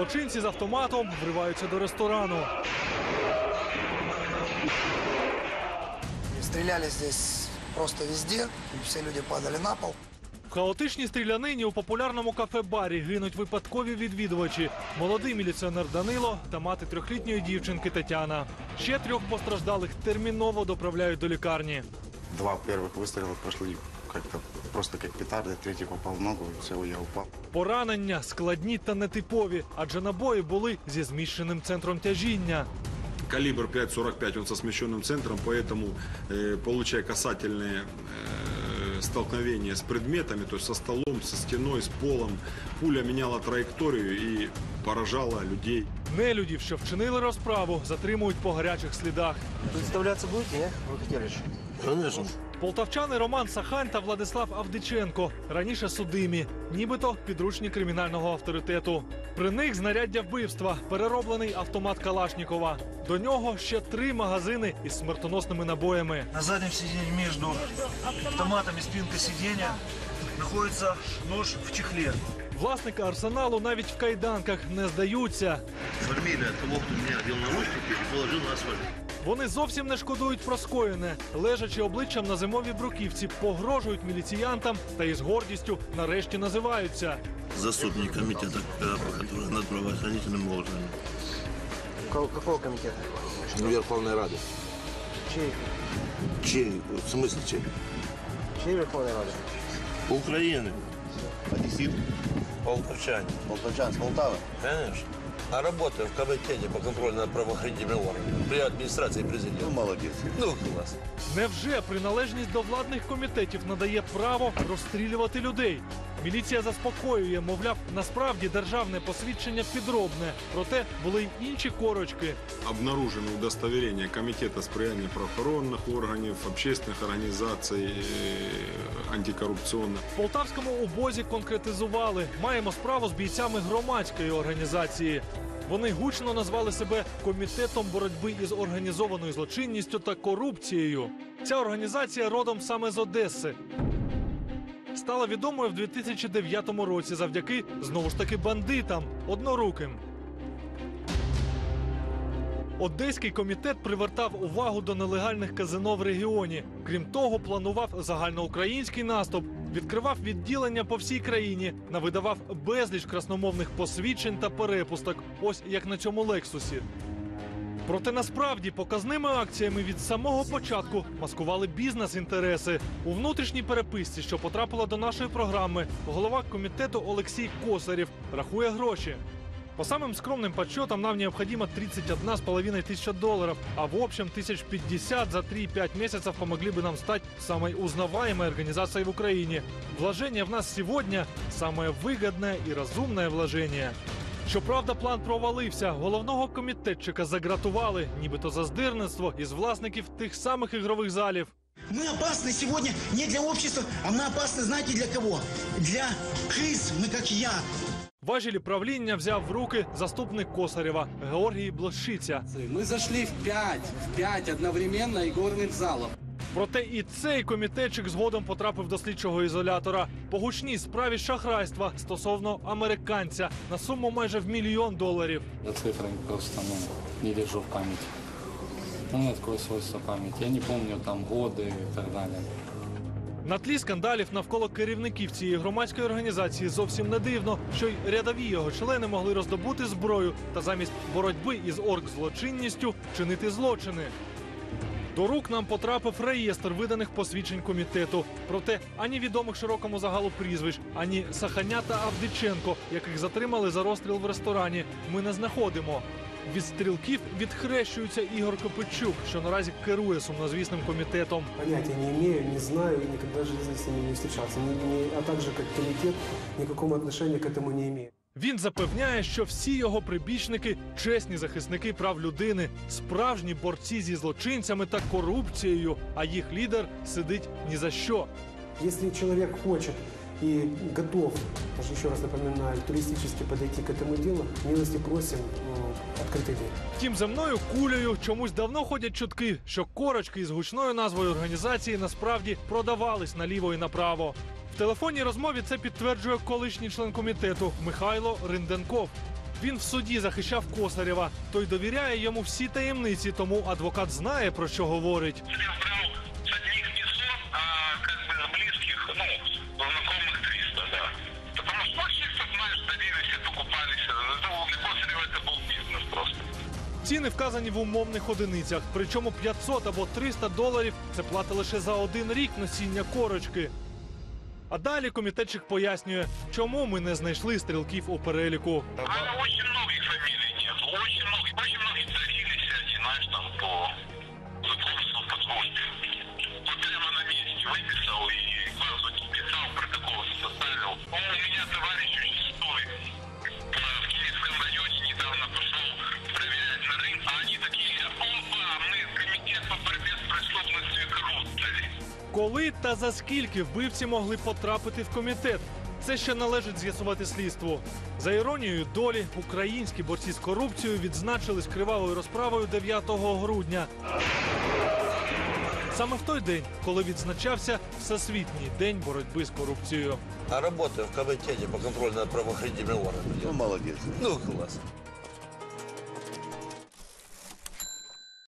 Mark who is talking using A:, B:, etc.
A: Злочинці з автоматом вриваються до ресторану.
B: Стреляли здесь просто везде, и все люди падали на пол.
A: В хаотичній стрілянині у популярному кафе-барі гинуть випадкові відвідувачі. Молодий міліціонер Данило та мати трьохлітньої дівчинки Тетяна. Ще трьох постраждалих терміново доправляють до лікарні.
C: Два первых выстрела прошли как-то просто как петарды, третий попал в ногу, и все, я упал.
A: Поранення складні та нетипові, адже набої були зі зміщеним центром тяжіння.
D: Калибр 5.45, он со смещенным центром, поэтому, э, получая касательные э, столкновения с предметами, то есть со столом, со стеной, с полом, пуля меняла траекторию и поражала людей.
A: Нелюдів, що вчинили розправу, затримують по гарячих слідах.
E: Представляться будете, не? Вы хотели же?
F: Конечно.
A: Полтавчани Роман Сахань та Владислав Авдиченко раніше судимі, нібито підручні кримінального авторитету. При них знаряддя вбивства, перероблений автомат Калашнікова. До нього ще три магазини із смертоносними набоями.
E: На заднем сиденье между автоматом и спинкой сиденья находится нож в чехле.
A: Власники арсеналу навіть в кайданках не здаються.
F: Фамилия того, кто меня одел наручники и положил на асфальт.
A: Вони зовсім не шкодують про скоєне, лежачи обличчям на зимовій бруківці, погрожують міліціянтам та із гордістю нарешті називаються.
F: Заступник комитета, э, который над правоохранительными органами.
E: Какого комитета?
F: Верховной Рады.
E: Чей?
F: Чей? В смысле чей?
E: Чей Верховной Рады?
F: Украины. Одессит. Полтавчане.
E: Полтавчан с Полтавы.
F: Конечно. А работаю в комитете по контролю над правоохранительными органами при администрации президента. Ну, молодец. Ну, класс.
A: Невже приналежність до владних комітетів надає право розстрілювати людей? Міліція заспокоює, мовляв, насправді державне посвідчення підробне, проте були й інші корочки.
D: Обнаружены удостоверения Комитета сприяння правоохоронных органов, общественных организаций, э, антикоррупционных.
A: В полтавському обозі конкретизували. Маємо справу з бійцями громадської організації. Вони гучно назвали себе комітетом боротьби із організованою злочинністю та корупцією. Ця організація родом саме з Одеси. Стала відомою в 2009 році завдяки знову ж таки бандитам одноруким. Одеський комітет привертав увагу до нелегальних казино в регіоні. Крім того, планував загальноукраїнський наступ, відкривав відділення по всій країні, навидавав безліч красномовних посвідчень та перепусток, ось як на цьому лексусі. Проте насправді показними акціями від самого початку маскували бізнес-інтереси. У внутрішній переписці, що потрапила до нашої програми, голова комітету Олексій Косарєв рахує гроші. По самым скромным подсчетам нам необходимо 31,5 тысяча долларов, а в общем тысяч 50 за 3-5 месяцев помогли бы нам стать самой узнаваемой организацией в Украине. Вложение в нас сегодня – самое выгодное и разумное вложение. Щоправда, план провалився. Головного комітетчика загратували, нібито за здирництво із власників тих самих ігрових залів.
G: Мы опасны сегодня не для общества, а мы опасны, знаете, для кого? Для крыс, мы как я.
A: Важілі правління взяв в руки заступник Косарєва Георгій Блощиця.
H: Мы зашли в пять, в пять одновременно игорных залов.
A: Проте і цей комітетчик згодом потрапив до слідчого ізолятора по гучній справі шахрайства стосовно американця на суму майже в мільйон доларів.
H: Я цифры просто ну, не держу в памяти. У меня такое свойство памяти. Я не помню там годы и так далее.
A: На тлі скандалів навколо керівників цієї громадської організації зовсім не дивно, що й рядові його члени могли роздобути зброю та замість боротьби із оргзлочинністю чинити злочини. До рук нам потрапив реєстр виданих посвідчень комітету. Проте ані відомих широкому загалу прізвищ, ані Саханя та Авдиченко, яких затримали за розстріл в ресторані, ми не знаходимо. Від стрілків відхрещується Ігор Копичук, що наразі керує сумнозвісним комітетом.
I: Понятия не имею, не знаю и никогда в жизни с ними не встречался. Ни- ни- а также как комитет никакого отношения к этому не имею.
A: Він запевняє, що всі його прибічники чесні захисники прав людини, справжні борці зі злочинцями та корупцією, а їх лідер сидить ні за що.
I: Если человек хочет и готов, даже еще раз напоминаю, туристически подойти к этому делу, милости просим, э, открытый день.
A: Втім, за мною кулею чомусь давно ходять чутки, що корочки із гучною назвою організації насправді продавались наліво і направо. В телефонній розмові це підтверджує колишній член комітету Михайло Ринденков. Він в суді захищав Косарєва. Той довіряє йому всі таємниці, тому адвокат знає про що говорить.
J: брал с одних 500, а как бы с близких, ну, знакомых 300, да. Потому что, ну, чисто, знаешь, доверились, покупались. Это был для Косарева это был бизнес просто.
A: Ціни вказані в умовних одиницях. Причому 500 або 300 доларів це плата лише за один рік носіння корочки. А далі комітетчик пояснює, чому ми не знайшли стрілків у переліку. Коли та за скільки вбивці могли потрапити в комітет? Це ще належить з'ясувати слідству. За іронією долі, українські борці з корупцією відзначились кривавою розправою 9 грудня. Саме в той день, коли відзначався Всесвітній день боротьби з корупцією.
F: А работаю в комитете по контролю над правоохранительными органами.
C: Ну, молодец.
F: Ну, класс.